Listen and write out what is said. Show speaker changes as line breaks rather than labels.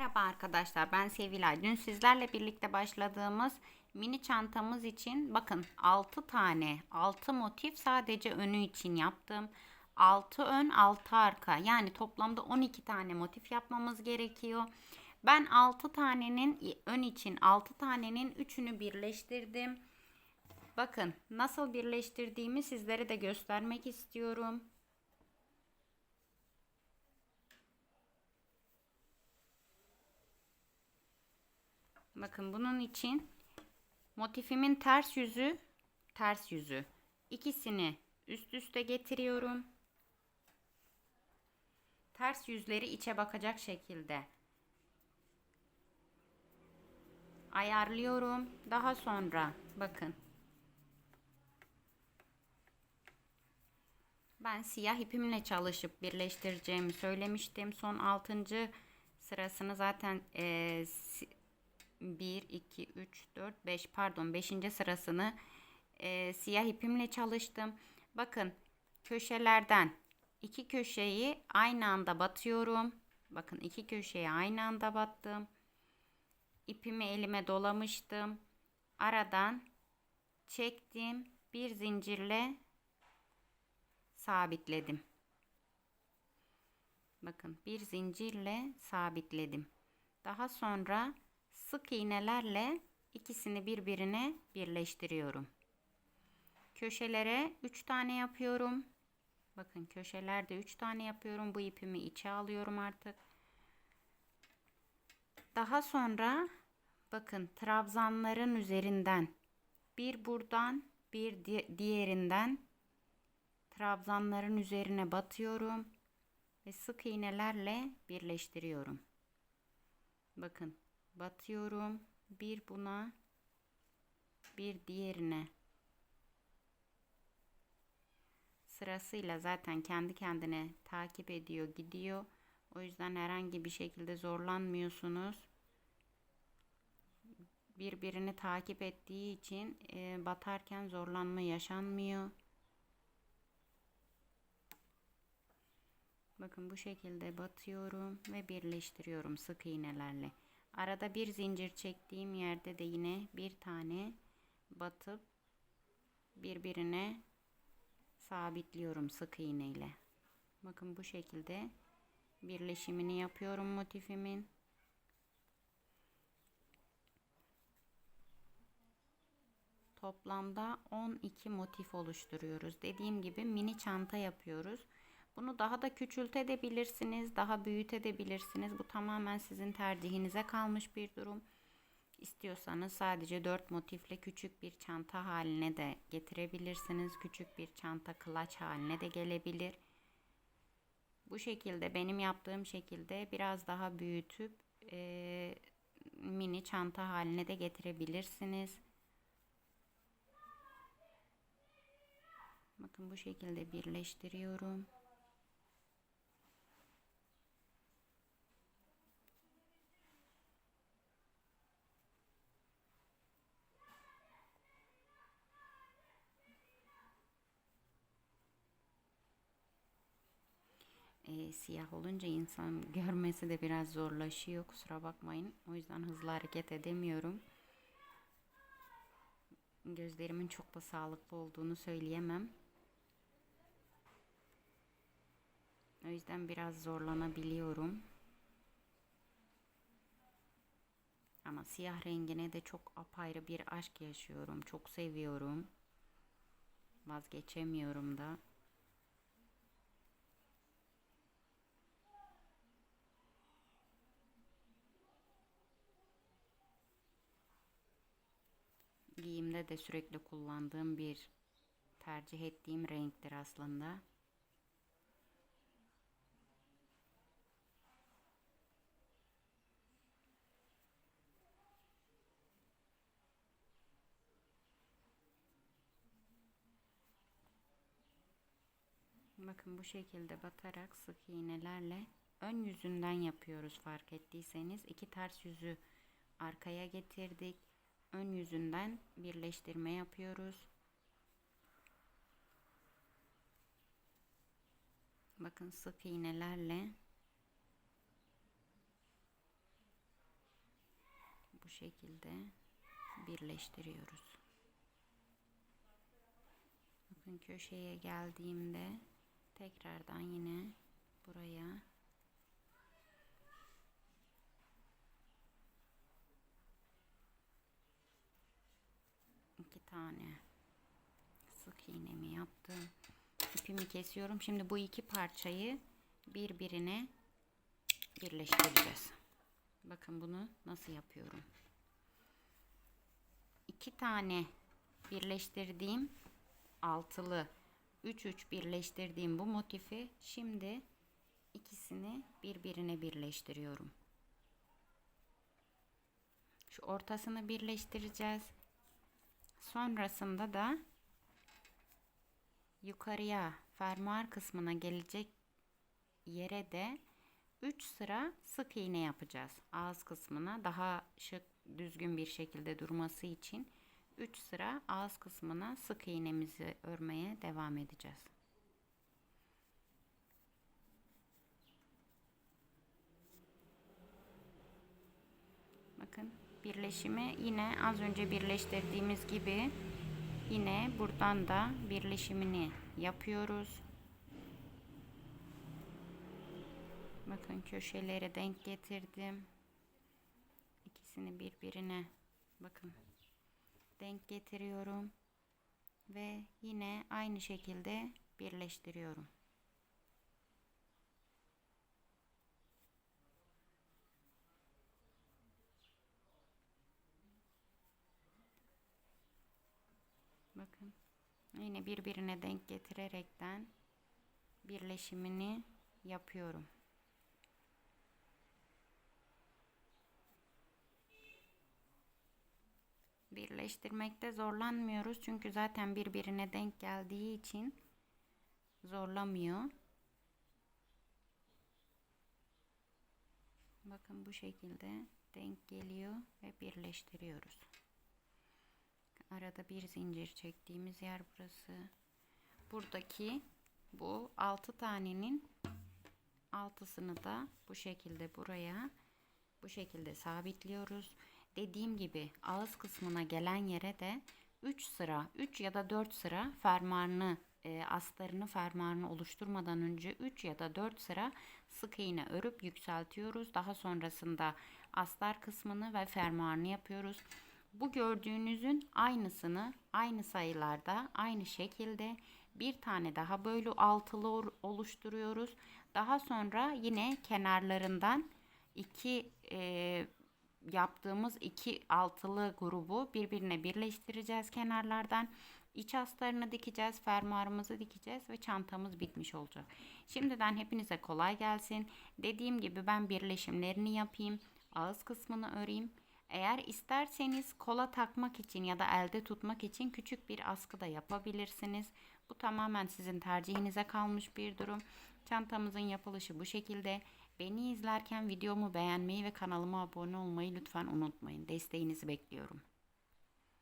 Merhaba arkadaşlar ben Sevilay. Dün sizlerle birlikte başladığımız mini çantamız için bakın 6 tane 6 motif sadece önü için yaptım. 6 ön 6 arka yani toplamda 12 tane motif yapmamız gerekiyor. Ben 6 tanenin ön için 6 tanenin 3'ünü birleştirdim. Bakın nasıl birleştirdiğimi sizlere de göstermek istiyorum. Bakın bunun için motifimin ters yüzü ters yüzü ikisini üst üste getiriyorum. Ters yüzleri içe bakacak şekilde ayarlıyorum. Daha sonra bakın ben siyah ipimle çalışıp birleştireceğimi söylemiştim. Son 6. sırasını zaten e, 1, 2, 3, 4, 5 pardon 5. sırasını e, siyah ipimle çalıştım. Bakın köşelerden iki köşeyi aynı anda batıyorum. Bakın iki köşeyi aynı anda battım. İpimi elime dolamıştım. Aradan çektim. Bir zincirle sabitledim. Bakın bir zincirle sabitledim. Daha sonra sık iğnelerle ikisini birbirine birleştiriyorum. Köşelere 3 tane yapıyorum. Bakın köşelerde 3 tane yapıyorum. Bu ipimi içe alıyorum artık. Daha sonra bakın trabzanların üzerinden bir buradan bir diğerinden trabzanların üzerine batıyorum ve sık iğnelerle birleştiriyorum. Bakın batıyorum. Bir buna bir diğerine sırasıyla zaten kendi kendine takip ediyor gidiyor. O yüzden herhangi bir şekilde zorlanmıyorsunuz. Birbirini takip ettiği için e, batarken zorlanma yaşanmıyor. Bakın bu şekilde batıyorum ve birleştiriyorum sık iğnelerle. Arada bir zincir çektiğim yerde de yine bir tane batıp birbirine sabitliyorum sık iğne ile. Bakın bu şekilde birleşimini yapıyorum motifimin. Toplamda 12 motif oluşturuyoruz. Dediğim gibi mini çanta yapıyoruz. Bunu daha da küçültebilirsiniz, daha büyütebilirsiniz. Bu tamamen sizin tercihinize kalmış bir durum. İstiyorsanız sadece 4 motifle küçük bir çanta haline de getirebilirsiniz. Küçük bir çanta kılaç haline de gelebilir. Bu şekilde benim yaptığım şekilde biraz daha büyütüp e, mini çanta haline de getirebilirsiniz. Bakın bu şekilde birleştiriyorum. E, siyah olunca insan görmesi de biraz zorlaşıyor. Kusura bakmayın. O yüzden hızlı hareket edemiyorum. Gözlerimin çok da sağlıklı olduğunu söyleyemem. O yüzden biraz zorlanabiliyorum. Ama siyah rengine de çok apayrı bir aşk yaşıyorum. Çok seviyorum. Vazgeçemiyorum da. Giyimde de sürekli kullandığım bir tercih ettiğim renktir aslında. Bakın bu şekilde batarak sık iğnelerle ön yüzünden yapıyoruz fark ettiyseniz. iki ters yüzü arkaya getirdik ön yüzünden birleştirme yapıyoruz. Bakın sık iğnelerle şekilde birleştiriyoruz. Bakın köşeye geldiğimde tekrardan yine buraya iki tane sık iğnemi yaptım. İpimi kesiyorum. Şimdi bu iki parçayı birbirine birleştireceğiz. Bakın bunu nasıl yapıyorum. İki tane birleştirdiğim altılı 3 3 birleştirdiğim bu motifi şimdi ikisini birbirine birleştiriyorum. Şu ortasını birleştireceğiz. Sonrasında da yukarıya fermuar kısmına gelecek yere de 3 sıra sık iğne yapacağız. Ağız kısmına daha şık düzgün bir şekilde durması için 3 sıra ağız kısmına sık iğnemizi örmeye devam edeceğiz. Bakın birleşimi yine az önce birleştirdiğimiz gibi yine buradan da birleşimini yapıyoruz. Bakın köşeleri denk getirdim. İkisini birbirine bakın denk getiriyorum ve yine aynı şekilde birleştiriyorum. Bakın yine birbirine denk getirerekten birleşimini yapıyorum. birleştirmekte zorlanmıyoruz. Çünkü zaten birbirine denk geldiği için zorlamıyor. Bakın bu şekilde denk geliyor ve birleştiriyoruz. Arada bir zincir çektiğimiz yer burası. Buradaki bu 6 tanenin altısını da bu şekilde buraya bu şekilde sabitliyoruz dediğim gibi ağız kısmına gelen yere de 3 sıra 3 ya da 4 sıra fermuarını e, astarını fermuarını oluşturmadan önce 3 ya da 4 sıra sık iğne örüp yükseltiyoruz. Daha sonrasında astar kısmını ve fermuarını yapıyoruz. Bu gördüğünüzün aynısını aynı sayılarda aynı şekilde bir tane daha böyle altılı oluşturuyoruz. Daha sonra yine kenarlarından iki e, yaptığımız iki altılı grubu birbirine birleştireceğiz kenarlardan. İç astarını dikeceğiz, fermuarımızı dikeceğiz ve çantamız bitmiş olacak. Şimdiden hepinize kolay gelsin. Dediğim gibi ben birleşimlerini yapayım. Ağız kısmını öreyim. Eğer isterseniz kola takmak için ya da elde tutmak için küçük bir askı da yapabilirsiniz. Bu tamamen sizin tercihinize kalmış bir durum. Çantamızın yapılışı bu şekilde. Beni izlerken videomu beğenmeyi ve kanalıma abone olmayı lütfen unutmayın. Desteğinizi bekliyorum.